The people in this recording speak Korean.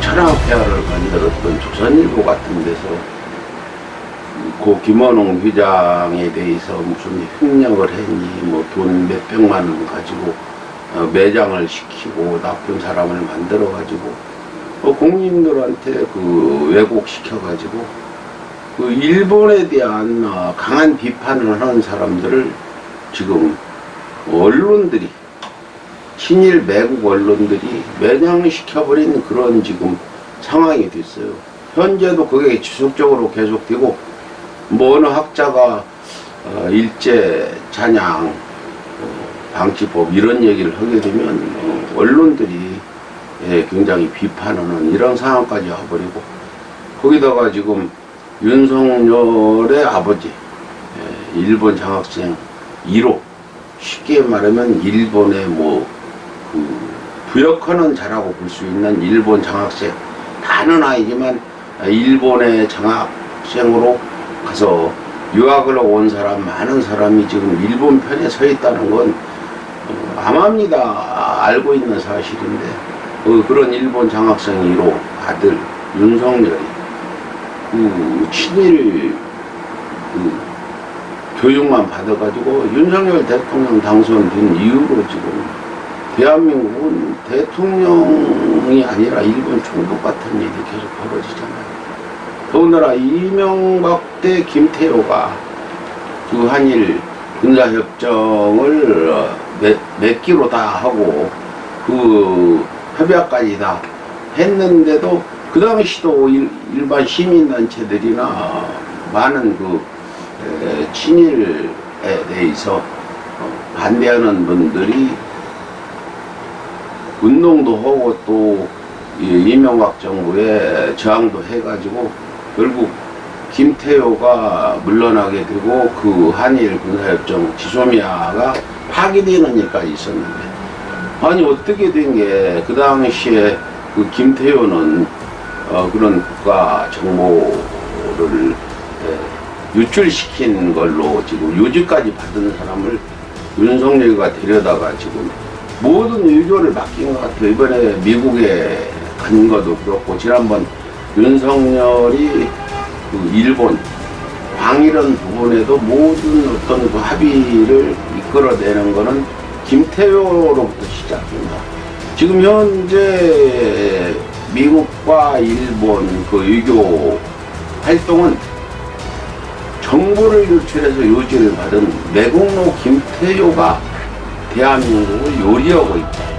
천황폐하를 만들었던 조선일보 같은 데서 고 김원홍 회장에 대해서 무슨 횡령을 했니? 뭐 돈 몇백만 원 가지고 어, 매장을 시키고 나쁜 사람을 만들어 가지고 어, 국민들한테 그 왜곡시켜 가지고 그 일본에 대한 어, 강한 비판을 하는 사람들을 지금 언론들이 친일 매국 언론들이 매장시켜버린 그런 지금 상황이 됐어요. 현재도 그게 지속적으로 계속되고 뭐 어느 학자가 어, 일제 찬양 어, 방지법 이런 얘기를 하게 되면 어, 언론들이 예, 굉장히 비판하는 이런 상황까지 와버리고 거기다가 지금 윤석열의 아버지 예, 일본 장학생 1호 쉽게 말하면 일본의 뭐그 부역하는 자라고 볼 수 있는 일본 장학생. 다는 아니지만 일본의 장학생으로 가서 유학을 온 사람 많은 사람이 지금 일본 편에 서 있다는 건 어, 암암리다 알고 있는 사실인데 어, 그런 일본 장학생 1호 아들 윤석열이 그 친일 그 교육만 받아가지고 윤석열 대통령 당선된 이후로 지금 대한민국은 대통령이 아니라 일본 총독 같은 일이 계속 벌어지잖아요. 더군다나 이명박 때 김태호가 그 한일 군사협정을 어, 맺, 맺기로 다 하고 그 협약까지 다 했는데도 그 당시도 일, 일반 시민단체들이나 많은 그 에, 친일에 대해서 어, 반대하는 분들이 운동도 하고 또이 이명박 정부에 저항도 해가지고 결국 김태호가 물러나게 되고 그 한일 군사협정 지소미아가 파기되는 일까지 있었는데. 아니 어떻게 된 게 그 당시에 그 김태호는 어, 그런 국가 정보를 에, 유출시킨 걸로 지금 유지까지 받은 사람을 윤석열이가 데려다가 지금 모든 의료를 맡긴 것 같아요. 이번에 미국에 간 것도 그렇고 지난번 윤석열이 그 일본 광이런 부분에도 모든 어떤 그 합의를 이끌어내는 거는 김태효로부터 시작됩니다. 지금 현재 미국과 일본 그 외교 활동은 정보를 유출해서 요지를 받은 매국노 김태효가 대한민국을 요리하고 있다.